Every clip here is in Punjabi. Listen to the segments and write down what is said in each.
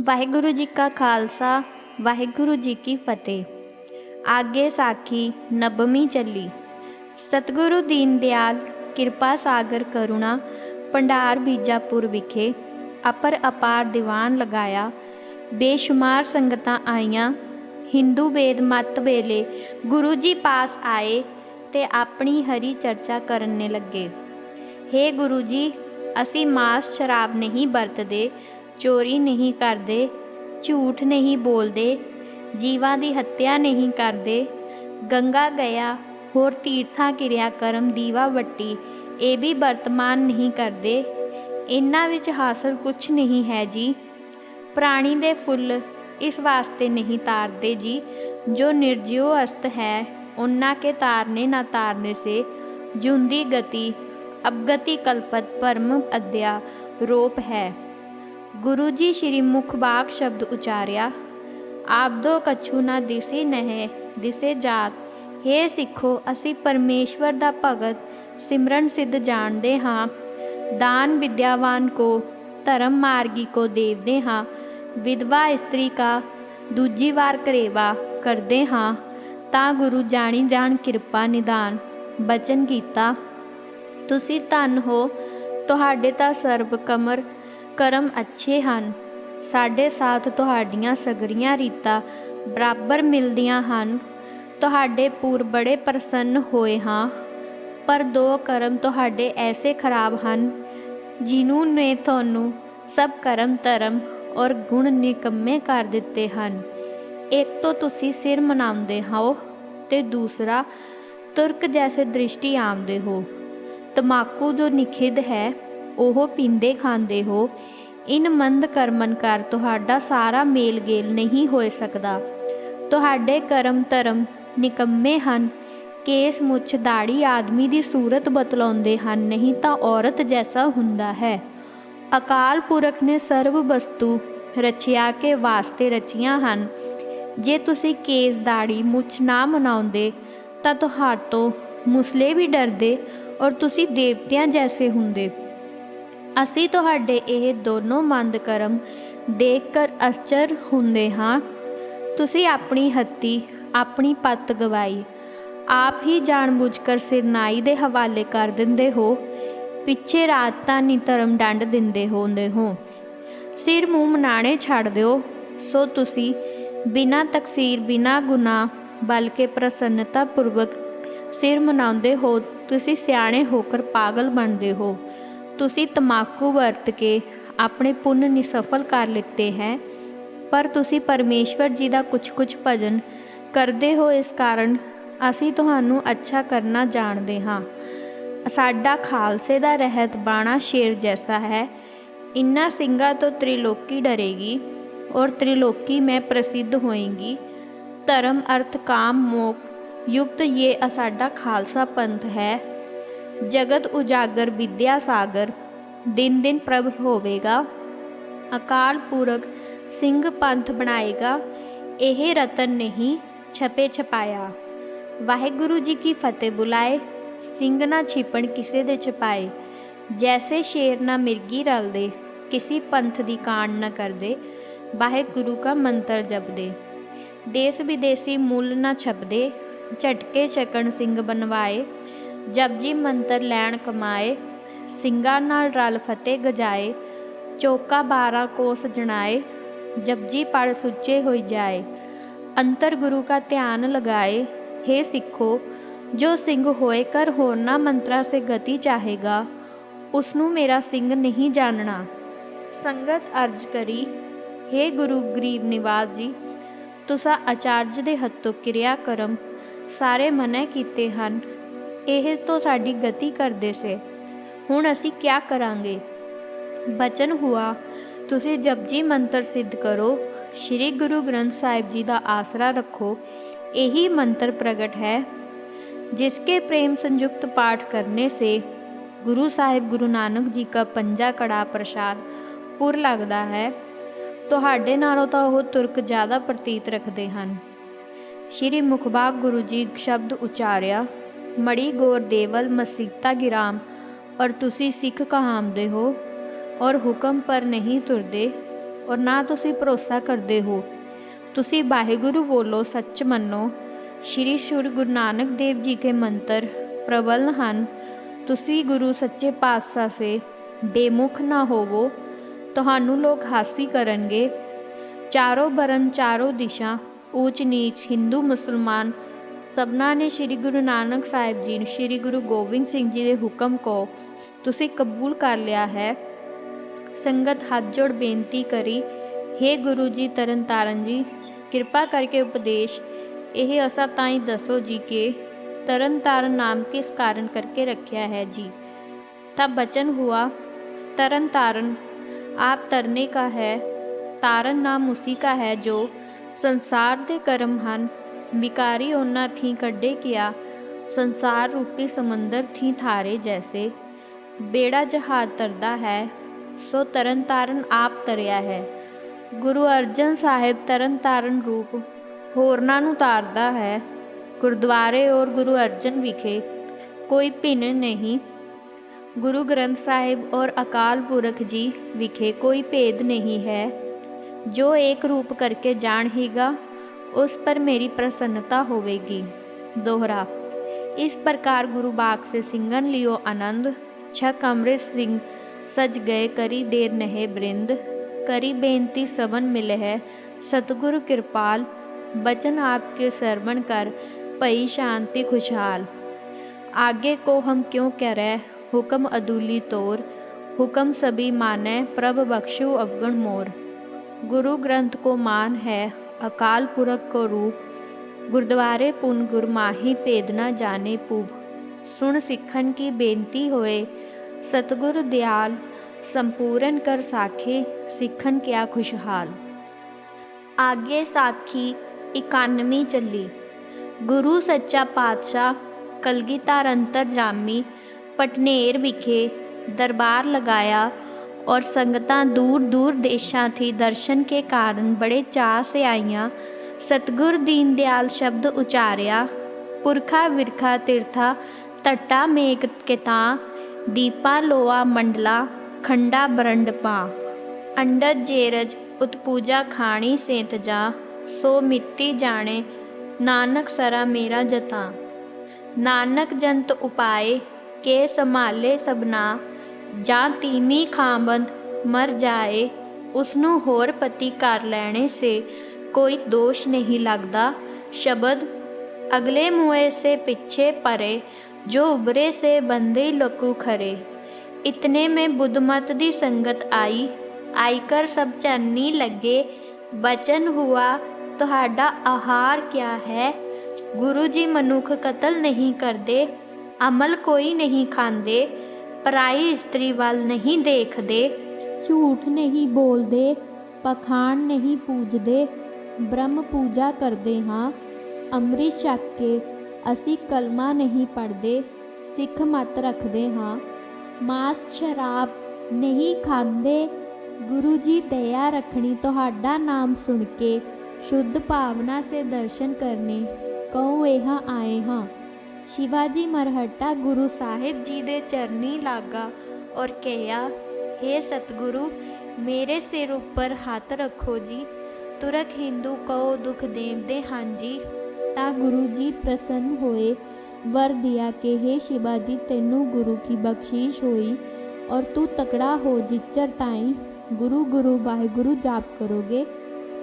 ਵਾਹਿਗੁਰੂ ਜੀ ਕਾ ਖਾਲਸਾ, ਵਾਹਿਗੁਰੂ ਜੀ ਕੀ ਫਤਿਹ। ਆਗੇ ਸਾਖੀ ਨਬਮੀ ਚੱਲੀ। ਸਤਿਗੁਰੂ ਦੀਨ ਦਿਆਲ, ਕਿਰਪਾ ਸਾਗਰ ਕਰੁਣਾ, ਭੰਡਾਰ ਬੀਜਾਪੁਰ ਵਿਖੇ ਅਪਰ ਅਪਾਰ ਦੀਵਾਨ ਲਗਾਇਆ। ਬੇਸ਼ੁਮਾਰ ਸੰਗਤਾਂ ਆਈਆਂ। ਹਿੰਦੂ ਵੇਦ ਮਤ ਵੇਲੇ ਗੁਰੂ ਜੀ ਪਾਸ ਆਏ ਤੇ ਆਪਣੀ ਹਰੀ ਚਰਚਾ ਕਰਨੇ ਲੱਗੇ। ਹੇ ਗੁਰੂ ਜੀ, ਅਸੀਂ ਮਾਸ ਸ਼ਰਾਬ ਨਹੀਂ ਵਰਤਦੇ ਚੋਰੀ ਨਹੀਂ ਕਰਦੇ, ਝੂਠ ਨਹੀਂ ਬੋਲਦੇ, ਜੀਵਾਂ ਦੀ ਹੱਤਿਆ ਨਹੀਂ ਕਰਦੇ, ਗੰਗਾ ਗਿਆ, ਹੋਰ ਤੀਰਥਾਂ ਕਿਰਿਆ ਕਰਮ, ਦੀਵਾ ਵੱਟੀ, ਇਹ ਵੀ ਵਰਤਮਾਨ ਨਹੀਂ ਕਰਦੇ। ਇਹਨਾਂ ਵਿੱਚ ਹਾਸਲ ਕੁਝ ਨਹੀਂ ਹੈ ਜੀ। ਪ੍ਰਾਣੀ ਦੇ ਫੁੱਲ ਇਸ ਵਾਸਤੇ ਨਹੀਂ ਤਾਰਦੇ ਜੀ। ਜੋ ਨਿਰਜੀਵ ਅਸਤ ਹੈ, ਉਹਨਾਂ ਕੇ ਤਾਰਨੇ ਨਾ ਤਾਰਨੇ ਸੇ। ਜੁੰਦੀ ਗਤੀ, ਅਬਗਤੀ ਕਲਪਤ, ਪਰਮ ਅਧਿਆ, ਰੋਪ ਹੈ। ਗੁਰੂ ਜੀ ਸ਼੍ਰੀ ਮੁਖ ਬਾਗ ਸ਼ਬਦ ਉਚਾਰਿਆ ਆਪਦੋ ਕਛੂ ਨਾ ਦਿਸੀ ਨਹਿ ਦਿਸੇ ਜਾਤ ਹੇ ਸਿੱਖੋ ਅਸੀਂ ਪਰਮੇਸ਼ਵਰ ਦਾ ਭਗਤ ਸਿਮਰਨ ਸਿੱਧ ਜਾਣਦੇ ਹਾਂ ਦਾਨ ਵਿਦਿਆਵਾਨ ਕੋ ਧਰਮ ਮਾਰਗੀ ਕੋ ਦੇਵਦੇ ਹਾਂ ਵਿਧਵਾ ਇਸਤਰੀ ਕਾ ਦੂਜੀ ਵਾਰ ਕਰੇਵਾ ਕਰਦੇ ਹਾਂ ਤਾਂ ਗੁਰੂ ਜਾਣੀ ਜਾਣ ਕਿਰਪਾ ਨਿਦਾਨ ਬਚਨ ਕੀਤਾ ਤੁਸੀਂ ਧਨ ਹੋ ਤੁਹਾਡੇ ਤਾਂ ਸਰਬ ਕਮਰ ਕਰਮ ਅੱਛੇ ਹਨ। ਸਾਡੇ ਸਾਥ ਤੁਹਾਡੀਆਂ ਸਗਰੀਆਂ ਰੀਤਾਂ ਬਰਾਬਰ ਮਿਲਦੀਆਂ ਹਨ। ਤੁਹਾਡੇ ਪੂਰ ਬੜੇ ਪ੍ਰਸੰਨ ਹੋਏ ਹਾਂ। ਪਰ ਦੋ ਕਰਮ ਤੁਹਾਡੇ ਐਸੇ ਖਰਾਬ ਹਨ ਜਿਨੂੰ ਨੇ ਤੁਹਾਨੂੰ ਸਭ ਕਰਮ, ਧਰਮ ਔਰ ਗੁਣ ਨਿਕੰਮੇ ਕਰ ਦਿੱਤੇ ਹਨ। ਇੱਕ ਤੋਂ ਤੁਸੀਂ ਸਿਰ ਮਨਾਉਂਦੇ ਹੋ ਤੇ ਦੂਸਰਾ ਤੁਰਕ ਜੈਸੇ ਦ੍ਰਿਸ਼ਟੀ ਆਉਂਦੇ ਹੋ। ਤਮਾਕੂ ਜੋ ਨਿਖਿਧ ਹੈ ਉਹ ਪੀਂਦੇ ਖਾਂਦੇ ਹੋ, ਇਨ ਮੰਦ ਕਰਮਨ ਕਰ ਤੁਹਾਡਾ ਸਾਰਾ ਮੇਲ ਗੇਲ ਨਹੀਂ ਹੋ ਸਕਦਾ। ਤੁਹਾਡੇ ਕਰਮ ਧਰਮ ਨਿਕੰਮੇ ਹਨ, ਕੇਸ ਮੁੱਛ ਦਾੜੀ ਆਦਮੀ ਦੀ ਸੂਰਤ ਬਤਲਾਉਂਦੇ ਹਨ, ਨਹੀਂ ਤਾਂ ਔਰਤ ਜੈਸਾ ਹੁੰਦਾ ਹੈ। ਅਕਾਲ ਪੁਰਖ ਨੇ ਸਰਵ ਵਸਤੂ ਰਚਿਆ ਕੇ ਵਾਸਤੇ ਰਚੀਆਂ ਹਨ। ਜੇ ਤੁਸੀਂ ਕੇਸ ਦਾੜੀ ਮੁੱਛ ਨਾ ਮਨਾਉਂਦੇ, ਤਾਂ ਤੁਹਾਤੋਂ ਮੁਸਲੇ ਵੀ ਡਰਦੇ ਔਰ ਤੁਸੀਂ ਦੇਵਤਿਆਂ ਜੈਸੇ ਹੁੰਦੇ। ਅਸੀਂ ਤੁਹਾਡੇ ਇਹ ਦੋਨੋਂ ਮੰਦ ਕਰਮ ਦੇਖ ਕਰ ਅਸਚਰ ਹੁੰਦੇ ਹਾਂ। ਤੁਸੀਂ ਆਪਣੀ ਹੱਤੀ, ਆਪਣੀ ਪੱਤ ਗਵਾਈ। ਆਪ ਹੀ ਜਾਣਬੁੱਝ ਕਰ ਸਿਰਨਾਈ ਦੇ ਹਵਾਲੇ ਕਰ ਦਿੰਦੇ ਹੋ। ਪਿੱਛੇ ਰਾਤ ਤਾਂ ਨੀ ਧਰਮ ਡੰਡ ਦਿੰਦੇ ਹੁੰਦੇ ਹੋ। ਸਿਰ ਮੂੰਹ ਮਨਾਣੇ ਛੱਡ ਦਿਓ। ਸੋ ਤੁਸੀਂ ਬਿਨਾਂ ਤਕਸੀਰ, ਬਿਨਾਂ ਗੁਨਾਹ, ਬਲਕਿ ਪ੍ਰਸੰਨਤਾ ਪੂਰਵਕ ਸਿਰ ਮਨਾਉਂਦੇ ਹੋ, ਤੁਸੀਂ ਸਿਆਣੇ ਹੋ ਕਰ ਪਾਗਲ ਬਣਦੇ ਹੋ। ਤੁਸੀਂ ਤਮਾਕੂ ਵਰਤ ਕੇ ਆਪਣੇ ਪੁੰਨ ਨਿਸਫਲ ਕਰ ਲਿੱਤੇ ਹੈ, ਪਰ ਤੁਸੀਂ ਪਰਮੇਸ਼ਵਰ ਜੀ ਦਾ ਕੁਝ-ਕੁਝ ਭਜਨ ਕਰਦੇ ਹੋ ਇਸ ਕਾਰਨ ਅਸੀਂ ਤੁਹਾਨੂੰ ਅੱਛਾ ਕਰਨਾ ਜਾਣਦੇ ਹਾਂ। ਸਾਡਾ ਖਾਲਸੇ ਦਾ ਰਹਿਤ ਬਾਣਾ ਸ਼ੇਰ ਜੈਸਾ ਹੈ, ਇਨ੍ਹਾਂ ਸਿੰਘਾਂ ਤੋਂ ਤ੍ਰਿਲੋਕੀ ਡਰੇਗੀ ਔਰ ਤ੍ਰਿਲੋਕੀ ਮੈਂ ਪ੍ਰਸਿੱਧ ਹੋਏਗੀ। ਧਰਮ, ਅਰਥ, ਕਾਮ, ਮੋਕ, ਯੁਕਤ ਇਹ ਸਾਡਾ ਖਾਲਸਾ ਪੰਥ ਹੈ। ਜਗਤ ਉਜਾਗਰ ਵਿਦਿਆ ਸਾਗਰ, ਦਿਨ ਦਿਨ ਪ੍ਰਭ ਹੋਵੇਗਾ। ਅਕਾਲ ਪੁਰਖ ਸਿੰਘ ਪੰਥ ਬਣਾਏਗਾ, ਇਹ ਰਤਨ ਨਹੀਂ ਛਪੇ ਛਪਾਇਆ। ਵਾਹਿਗੁਰੂ ਜੀ ਕੀ ਫਤਿਹ ਬੁਲਾਏ, ਸਿੰਘ ਨਾ ਛਿਪਣ ਕਿਸੇ ਦੇ ਛਪਾਏ। ਜੈਸੇ ਸ਼ੇਰ ਨਾ ਮਿਰਗੀ ਰਲਦੇ, ਕਿਸੇ ਪੰਥ ਦੀ ਕਾਣ ਨਾ ਕਰਦੇ। ਵਾਹਿਗੁਰੂ ਕਾ ਮੰਤਰ ਜਪਦੇ। ਦੇਸ ਵਿਦੇਸੀ ਮੁੱਲ ਨਾ ਛਪਦੇ, ਝਟਕੇ ਛਕਣ ਸਿੰਘ ਬਨਵਾਏ ਜਪਜੀ ਮੰਤਰ ਲੈਣ ਕਮਾਏ, ਸਿੰਘਾਂ ਨਾਲ ਰਲ ਫਤਿਹ ਗਜਾਏ, ਚੋਕਾ 12 ਕੋਸ ਜਣਾਏ ਜਪਜੀ ਪੜ ਸੁੱਚੇ ਹੋਈ ਜਾਏ। ਅੰਤਰ ਗੁਰੂ ਕਾ ਧਿਆਨ ਲਗਾਏ हे ਸਿੱਖੋ, ਜੋ ਸਿੰਘ ਹੋਏ ਕਰ ਹੋਰਨਾ ਮੰਤਰਾ ਸੇ ਗਤੀ ਚਾਹੇਗਾ ਉਸ ਨੂੰ ਮੇਰਾ ਸਿੰਘ ਨਹੀਂ ਜਾਣਨਾ। ਸੰਗਤ ਅਰਜ ਕਰੀ हे ਗੁਰੂ ਗਰੀਬ ਨਿਵਾਸ ਜੀ, ਤੁਸਾਂ ਆਚਾਰਜ ਦੇ ਹੱਥੋਂ ਕਿਰਿਆ ਕਰਮ ਸਾਰੇ ਮਨੈ ਕੀਤੇ ਹਨ ਇਹ ਤੋਂ ਸਾਡੀ ਗਤੀ ਕਰਦੇ ਸੇ ਹੁਣ ਅਸੀਂ ਕੀ ਕਰਾਂਗੇ ਬਚਨ ਹੁਆ ਤੁਸੀਂ ਜਪਜੀ ਮੰਤਰ ਸਿੱਧ ਕਰੋ ਸ੍ਰੀ ਗੁਰੂ ਗ੍ਰੰਥ ਸਾਹਿਬ ਜੀ ਦਾ ਆਸਰਾ ਰੱਖੋ ਇਹੀ ਮੰਤਰ ਪ੍ਰਗਟ ਹੈ जिसके प्रेम संयुक्त पाठ करने से गुरु साहिब गुरु नानक जी का पंजा कड़ा प्रसाद ਪੁਰ ਲੱਗਦਾ ਹੈ ਤੁਹਾਡੇ ਨਾਲੋਂ ਤਾਂ ਉਹ ਤੁਰਕ ਜ਼ਿਆਦਾ ਪ੍ਰਤੀਤ ਰੱਖਦੇ ਹਨ ਸ਼੍ਰੀ ਮੁਖਬਾਗ ਗੁਰੂ ਜੀ ਸ਼ਬਦ ਉਚਾਰਿਆ ਮੜੀ ਗੋਰ ਦੇਵਲ ਮਸੀਤਾ ਗਿਰਾਮ, ਔਰ ਤੁਸੀਂ ਸਿੱਖ ਕਹਾਮਦੇ ਹੋ, ਔਰ ਹੁਕਮ ਪਰ ਨਹੀਂ ਤੁਰਦੇ, ਔਰ ਨਾ ਤੁਸੀਂ ਭਰੋਸਾ ਕਰਦੇ ਹੋ। ਤੁਸੀਂ ਵਾਹਿਗੁਰੂ ਬੋਲੋ, ਸੱਚ ਮੰਨੋ। ਸ਼੍ਰੀ ਸ਼੍ਰੀ ਗੁਰੂ ਨਾਨਕ ਦੇਵ ਜੀ ਕੇ ਮੰਤਰ ਪ੍ਰਬਲ ਹਨ, ਤੁਸੀਂ ਗੁਰੂ ਸੱਚੇ ਪਾਤਸ਼ਾਹ ਸੇ ਬੇਮੁਖ ਨਾ ਹੋਵੋ। ਤੁਹਾਨੂੰ ਲੋਕ ਹਾਸੀ ਕਰਨਗੇ। ਚਾਰੋਂ ਬਰਨ ਚਾਰੋਂ ਦਿਸ਼ਾ ਊਚ ਨੀਚ ਹਿੰਦੂ ਮੁਸਲਮਾਨ ਸਭਨਾਂ ਨੇ ਸ੍ਰੀ ਗੁਰੂ ਨਾਨਕ ਸਾਹਿਬ ਜੀ ਨੂੰ ਸ੍ਰੀ ਗੁਰੂ ਗੋਬਿੰਦ ਸਿੰਘ ਜੀ ਦੇ ਹੁਕਮ ਕੋ ਤੁਸੀਂ ਕਬੂਲ ਕਰ ਲਿਆ ਹੈ ਸੰਗਤ ਹੱਥ ਜੋੜ ਬੇਨਤੀ ਕਰੀ हे ਗੁਰੂ ਜੀ ਤਰਨ ਤਾਰਨ ਜੀ ਕਿਰਪਾ ਕਰਕੇ ਉਪਦੇਸ਼ ਇਹ ਅਸਾਂ ਤਾਈਂ ਦੱਸੋ ਜੀ ਕਿ ਤਰਨ ਤਾਰਨ ਨਾਮ ਕਿਸ ਕਾਰਨ ਕਰਕੇ ਰੱਖਿਆ ਹੈ ਜੀ ਤਾਂ ਬਚਨ ਹੁਆ तरन तारन आप तरने का है ਤਾਰਨ ਨਾਮ ਉਸੀ ਕਾ ਹੈ ਜੋ ਸੰਸਾਰ ਦੇ ਕਰਮ ਹਨ ਵਿਕਾਰੀ ਉਹਨਾਂ ਥੀ ਕੱਢੇ ਕਿਆ, ਸੰਸਾਰ ਰੂਪੀ ਸਮੁੰਦਰ ਥੀ ਥਾਰੇ ਜੈਸੇ। ਬੇੜਾ ਜਹਾਜ਼ ਤਰਦਾ ਹੈ, ਸੋ ਤਰਨ ਤਾਰਨ ਆਪ ਤਰਿਆ ਹੈ। ਗੁਰੂ ਅਰਜਨ ਸਾਹਿਬ ਤਰਨ ਤਾਰਨ ਰੂਪ ਹੋਰਨਾਂ ਨੂੰ ਤਾਰਦਾ ਹੈ। ਗੁਰਦੁਆਰੇ ਔਰ ਗੁਰੂ ਅਰਜਨ ਵਿਖੇ ਕੋਈ ਭਿੰਨ ਨਹੀਂ। ਗੁਰੂ ਗ੍ਰੰਥ ਸਾਹਿਬ ਔਰ ਅਕਾਲ ਪੁਰਖ ਜੀ ਵਿਖੇ ਕੋਈ ਭੇਦ ਨਹੀਂ ਹੈ। ਜੋ ਏਕ ਰੂਪ ਕਰਕੇ ਜਾਣ ਜਾਣੇਗਾ उस पर मेरी प्रसन्नता होवेगी। दोहरा, इस प्रकार गुरु बाग से सिंगन लियो आनंद छ कमरे सिंह सज गए करी देर नहे बृंद करी बेनती सवन मिले है सतगुरु कृपाल, बचन आपके श्रवण कर, पई शांति खुशहाल। आगे को हम क्यों कह रहे हुक्म अदूली तोर, हुक्म सभी माने, प्रभ बख्शु अवगुण मोर। गुरु ग्रंथ को मान है अकाल पुरख को रूप गुरुद्वारे पुन गुरमाही भेद न जाने पुब सुन सिखन की बेनती होए सतगुरु दयाल संपूर्ण कर साखे सिखन क्या खुशहाल ਆਗੇ ਸਾਖੀ 91 ਚੱਲੀ ਗੁਰੂ ਸੱਚਾ ਪਾਤਸ਼ਾਹ ਕਲਗੀਧਰ ਅੰਤਰਜਾਮੀ ਪਟਨੇਰ ਵਿਖੇ ਦਰਬਾਰ ਲਗਾਇਆ और संगतां दूर दूर देशा थी दर्शन के कारण बड़े चाह से आईयां सतगुर दीन दयाल शब्द उचारिया पुरखा विरखा तीर्था तट्टा मेघ केता दीपा लोआ मंडला खंडा बरंड पा अंडज जेरज ਉਤਪੂਜਾ ਖਾਣੀ ਸੇਤ ਜਾ ਸੋ ਮਿੱਤੀ ਜਾਣੇ ਨਾਨਕ ਸਰਾ ਮੇਰਾ ਜਤਾ ਨਾਨਕ ਜੰਤ ਉਪਾਏ ਕੇ ਸੰਭਾਲੇ ਸਬਨਾ ਜਾਂ ਤੀਵੀਂ ਖਾਮਦ ਮਰ ਜਾਏ ਉਸ ਨੂੰ ਹੋਰ ਪਤੀ ਕਰ ਲੈਣੇ ਸੇ ਕੋਈ ਦੋਸ਼ ਨਹੀਂ ਲੱਗਦਾ। ਸ਼ਬਦ, ਅਗਲੇ ਮੁਏ ਸੇ ਪਿੱਛੇ ਪਰੇ, ਜੋ ਉਬਰੇ ਸੇ ਬੰਦੇ ਲਕੂ ਖਰੇ। ਇਤਨੇ ਮੈਂ ਬੁੱਧਮਤ ਦੀ ਸੰਗਤ ਆਈ, ਆਈਕਰ ਸਭ ਚੰਨੀ ਲੱਗੇ, ਬਚਨ ਹੁਆ, ਤੁਹਾਡਾ ਆਹਾਰ ਕਿਆ ਹੈ? ਗੁਰੂ ਜੀ ਮਨੁੱਖ ਕਤਲ ਨਹੀਂ ਕਰਦੇ, ਅਮਲ ਕੋਈ ਨਹੀਂ ਖਾਂਦੇ ਪਰਾਈ ਇਸਤਰੀ ਵੱਲ ਨਹੀਂ ਦੇਖਦੇ, ਝੂਠ ਨਹੀਂ ਬੋਲਦੇ, ਪਖਾਣ ਨਹੀਂ ਪੂਜਦੇ, ਬ੍ਰਹਮ ਪੂਜਾ ਕਰਦੇ ਹਾਂ। ਅੰਮ੍ਰਿਤ ਛਕ ਕੇ ਅਸੀਂ ਕਲਮਾ ਨਹੀਂ ਪੜਦੇ ਸਿੱਖ ਮਤ ਰੱਖਦੇ ਹਾਂ। ਮਾਸ ਸ਼ਰਾਬ ਨਹੀਂ ਖਾਂਦੇ, ਗੁਰੂ ਜੀ ਦਇਆ ਰੱਖਣੀ ਤੁਹਾਡਾ ਨਾਮ ਸੁਣ ਕੇ ਸ਼ੁੱਧ ਭਾਵਨਾ ਸੇ ਦਰਸ਼ਨ ਕਰਨੇ, ਕਉ ਇਹਾਂ ਆਏ ਹਾਂ? ਸ਼ਿਵਾਜੀ ਮਰਹੱਟਾ ਗੁਰੂ ਸਾਹਿਬ ਜੀ ਦੇ ਚਰਨੀ ਲਾਗਾ ਔਰ ਕਿਹਾ हे ਸਤਿਗੁਰੂ ਮੇਰੇ ਸਿਰ ਉੱਪਰ ਹੱਥ ਰੱਖੋ ਜੀ ਤੁਰਕ ਹਿੰਦੂ ਕਉ ਦੁਖ ਦੇਵਦੇ ਹਾਂ ਜੀ ਤਾਂ ਗੁਰੂ ਜੀ ਪ੍ਰਸੰਨ ਹੋਏ वर दिया कि हे शिवाजी तेनू गुरु की बख्शीश होई और तू तकड़ा हो जिच्चर ताई ਗੁਰੂ ਗੁਰੂ ਵਾਹਿਗੁਰੂ ਜਾਪ ਕਰੋਗੇ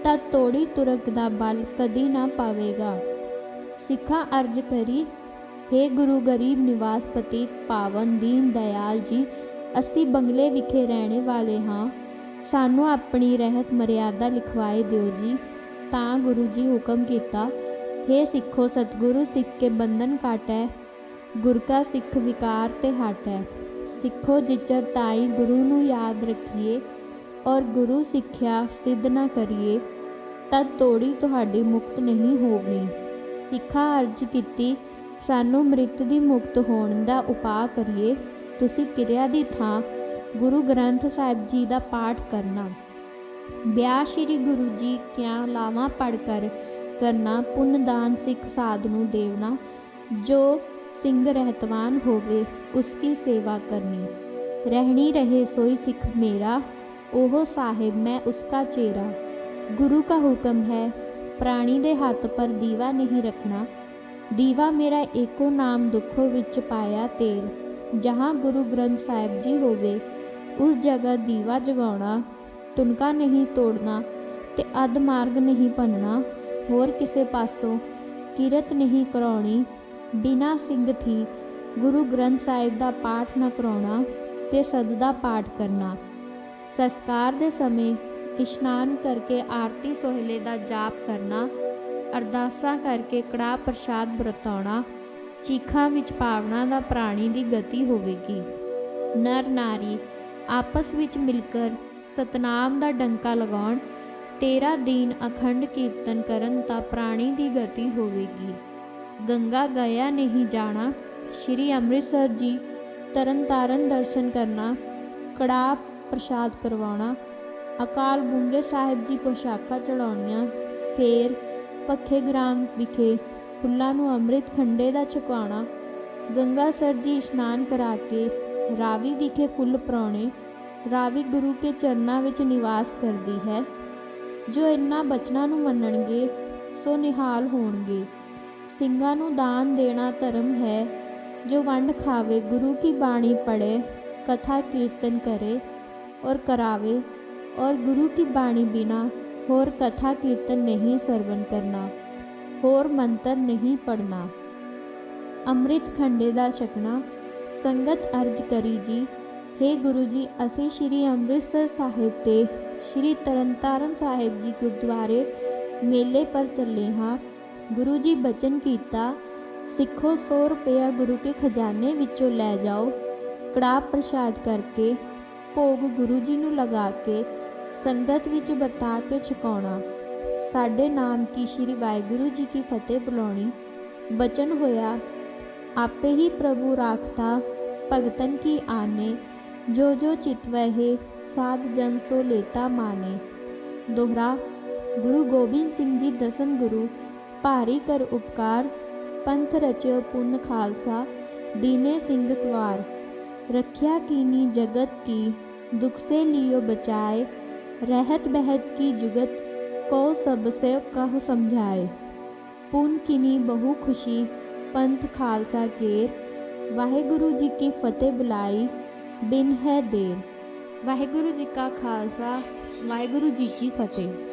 ਤਾਂ ਤੋੜੀ ਤੁਰਕ ਦਾ ਬਲ ਕਦੀ ਨਾ ਪਾਵੇਗਾ ਸਿੱਖਾਂ ਅਰਜ ਕਰੀ ਹੇ ਗੁਰੂ ਗਰੀਬ ਨਿਵਾਸਪਤੀ ਪਾਵਨ ਦੀਨ ਦਇਆਲ ਜੀ, ਅਸੀਂ ਬੰਗਲੇ ਵਿਖੇ ਰਹਿਣੇ ਵਾਲੇ ਹਾਂ। ਸਾਨੂੰ ਆਪਣੀ ਰਹਿਤ ਮਰਿਆਦਾ ਲਿਖਵਾਏ ਦਿਓ ਜੀ। ਤਾਂ ਗੁਰੂ ਜੀ ਹੁਕਮ ਕੀਤਾ हे ਸਿੱਖੋ ਸਤਿਗੁਰੂ, ਸਿੱਖ ਕੇ ਬੰਧਨ ਕਾਟੈ ਗੁਰ ਕਾ ਸਿੱਖ ਵਿਕਾਰ ਤੇ ਹਟੈ। ਸਿੱਖੋ ਜਿਚਰ ਤਾਈ ਗੁਰੂ ਨੂੰ ਯਾਦ ਰੱਖੀਏ, ਔਰ ਗੁਰੂ ਸਿੱਖਿਆ ਸਿੱਧ ਨਾ ਕਰੀਏ, ਤਦ ਤੋੜੀ ਤੁਹਾਡੀ ਮੁਕਤ ਨਹੀਂ ਹੋਣੀ ਸਿੱਖਾ ਅਰਜ ਕੀਤੀ ਸਾਨੂੰ ਮ੍ਰਿਤ ਦੀ ਮੁਕਤ ਹੋਣ ਦਾ ਉਪਾਅ ਕਰੀਏ, ਤੁਸੀਂ ਕਿਰਿਆ ਦੀ ਥਾਂ ਗੁਰੂ ਗ੍ਰੰਥ ਸਾਹਿਬ ਜੀ ਦਾ ਪਾਠ ਕਰਨਾ। ਵਿਆਹ ਸ੍ਰੀ ਗੁਰੂ ਜੀ ਕਿਆ ਲਾਵਾ ਪੜ ਕਰ ਕਰਨਾ ਪੁੰਨ ਦਾਨ ਸਿੱਖ ਸਾਧ ਨੂੰ ਦੇਵਨਾ ਜੋ ਸਿੰਘ ਰਹਿਤਵਾਨ ਹੋਵੇ ਉਸ ਉਸकी ਸੇਵਾ ਕਰਨੀ। ਰਹਿਣੀ ਰਹੇ ਸੋਈ ਸਿੱਖ ਮੇਰਾ, ਉਹ ਸਾਹਿਬ ਮੈਂ ਉਸਕਾ ਚਿਹਰਾ ਗੁਰੂ ਕਾ ਹੁਕਮ ਹੈ, ਪ੍ਰਾਣੀ ਦੇ ਹੱਥ ਪਰ ਦੀਵਾ ਨਹੀਂ ਰੱਖਣਾ ਦੀਵਾ ਮੇਰਾ ਏਕੋ ਨਾਮ ਦੁੱਖੋ ਵਿੱਚ ਪਾਇਆ ਤੇਲ। ਜਹਾਂ ਗੁਰੂ ਗ੍ਰੰਥ ਸਾਹਿਬ ਜੀ ਹੋਵੇ ਉਸ ਜਗ੍ਹਾ ਦੀਵਾ ਜਗਾਉਣਾ, ਤੁਨਕਾ ਨਹੀਂ ਤੋੜਨਾ ਤੇ ਅਧ ਮਾਰਗ ਨਹੀਂ ਭੰਨਣਾ। ਹੋਰ ਕਿਸੇ ਪਾਸੋਂ ਕਿਰਤ ਨਹੀਂ ਕਰਾਉਣੀ, ਬਿਨਾ ਸਿੰਘਥੀ ਗੁਰੂ ਗ੍ਰੰਥ ਸਾਹਿਬ ਦਾ ਪਾਠ ਨਾ ਕਰਾਉਣਾ ਤੇ ਸਦਦਾ ਪਾਠ ਕਰਨਾ। ਸੰਸਕਾਰ ਦੇ ਸਮੇਂ ਇਸ਼ਨਾਨ ਕਰਕੇ ਆਰਤੀ ਸੋਹਲੇ ਦਾ ਜਾਪ ਕਰਨਾ ਅਰਦਾਸਾਂ ਕਰਕੇ ਕੜਾਹ ਪ੍ਰਸ਼ਾਦ ਵਰਤਾਉਣਾ, ਚੀਖਾਂ ਵਿੱਚ ਭਾਵਨਾ ਦਾ ਪ੍ਰਾਣੀ ਦੀ ਗਤੀ ਹੋਵੇਗੀ। ਨਰ ਨਾਰੀ, ਆਪਸ ਵਿੱਚ ਮਿਲਕਰ ਸਤਨਾਮ ਦਾ ਡੰਕਾ ਲਗਾਉਣ, ਤੇਰਾ ਦਿਨ ਅਖੰਡ ਕੀਰਤਨ ਕਰਨ ਤਾਂ ਪ੍ਰਾਣੀ ਦੀ ਗਤੀ ਹੋਵੇਗੀ। ਗੰਗਾ ਗਿਆ ਨਹੀਂ ਜਾਣਾ, ਸ਼੍ਰੀ ਅੰਮ੍ਰਿਤਸਰ ਜੀ ਤਰਨਤਾਰਨ ਦਰਸ਼ਨ ਕਰਨਾ, ਕੜਾਹ ਪ੍ਰਸ਼ਾਦ ਕਰਵਾਉਣਾ, ਅਕਾਲ ਬੁੰਗੇ ਸਾਹਿਬ ਜੀ ਪੋਸ਼ਾਕਾਂ ਚੜਾਉਣੀਆਂ ਫੇਰ ਪੱਖੇ ਗ੍ਰਾਮ ਵਿਖੇ ਫੁੱਲਾਂ ਨੂੰ ਅੰਮ੍ਰਿਤ ਖੰਡੇ ਦਾ ਚੁਕਾਉਣਾ, ਗੰਗਾ ਸਰ ਜੀ ਇਸ਼ਨਾਨ ਕਰਾ ਕੇ ਰਾਵੀ ਵਿਖੇ ਫੁੱਲ ਪਰਾਉਣੇ ਰਾਵੀ ਗੁਰੂ ਕੇ ਚਰਨਾਂ ਵਿੱਚ ਨਿਵਾਸ ਕਰਦੀ ਹੈ। ਜੋ ਇਨ੍ਹਾਂ ਬਚਨਾਂ ਨੂੰ ਮੰਨਣਗੇ, ਸੋ ਨਿਹਾਲ ਹੋਣਗੇ। ਸਿੰਘਾਂ ਨੂੰ ਦਾਨ ਦੇਣਾ ਧਰਮ ਹੈ। ਜੋ ਵੰਡ ਖਾਵੇ, ਗੁਰੂ ਕੀ ਬਾਣੀ ਪੜ੍ਹੇ, ਕਥਾ ਕੀਰਤਨ ਕਰੇ ਔਰ ਕਰਾਵੇ ਔਰ ਗੁਰੂ ਕੀ ਬਾਣੀ ਬਿਨਾ ਹੋਰ ਕਥਾ ਕੀਰਤਨ ਨਹੀਂ ਸਰਵਣ ਕਰਨਾ, ਹੋਰ ਮੰਤਰ ਨਹੀਂ ਪੜਨਾ ਅੰਮ੍ਰਿਤ ਖੰਡੇ ਦਾ ਛਕਣਾ, ਸੰਗਤ ਅਰਜ ਕਰੀ ਜੀ हे ਗੁਰੂ ਜੀ, ਅਸੀਂ ਸ੍ਰੀ ਅੰਮ੍ਰਿਤਸਰ ਸਾਹਿਬ ਤੇ ਸ੍ਰੀ ਤਰਨਤਾਰਨ ਸਾਹਿਬ ਜੀ ਗੁਰਦੁਆਰੇ ਮੇਲੇ ਪਰ ਚੱਲੇ ਹਾਂ। ਗੁਰੂ ਜੀ ਬਚਨ ਕੀਤਾ, ਸਿੱਖੋ 100 ਰੁਪਇਆ ਗੁਰੂ ਕੇ ਖਜ਼ਾਨੇ ਵਿੱਚੋਂ ਲੈ ਜਾਓ। ਕੜਾ ਪ੍ਰਸ਼ਾਦ ਕਰਕੇ, ਭੋਗ ਗੁਰੂ ਜੀ ਨੂੰ ਲਗਾ ਕੇ ਸੰਗਤ ਵਿੱਚ ਵਰਤਾ ਕੇ ਛਕਾਉਣਾ ਸਾਡੇ ਨਾਮ ਕੀ ਸ਼੍ਰੀ ਵਾਹਿਗੁਰੂ ਜੀ ਕੀ ਫਤਿਹ ਬੁਲਾਉਣੀ ਬਚਨ ਹੋਇਆ ਆਪੇ ਹੀ ਪ੍ਰਭੂ ਰਾਖਤਾ ਭਗਤਨ ਕੀ ਆਨੇ ਜੋ ਜੋ ਚਿਤਵਹਿ ਸਾਧ ਜਨ ਸੋ ਲੇਤਾ ਮਾਨੇ ਦੋਹਰਾ ਗੁਰੂ ਗੋਬਿੰਦ ਸਿੰਘ ਜੀ ਦਸਮ ਗੁਰੂ ਭਾਰੀ ਕਰ ਉਪਕਾਰ ਪੰਥ ਰਚਿਓ ਪੁੰਨ ਖਾਲਸਾ ਦੀਨੇ ਸਿੰਘ ਸਵਾਰ रख्या कीनी जगत की दुख से लियो बचाए रहत बहत की जुगत को सबसे कह समझाए। पुन किनी बहु खुशी, पंथ खालसा केर। वाहेगुरु जी की फतेह बुलाई, बिन है देर। वाहेगुरु जी का खालसा, वाहेगुरु जी की फतेह।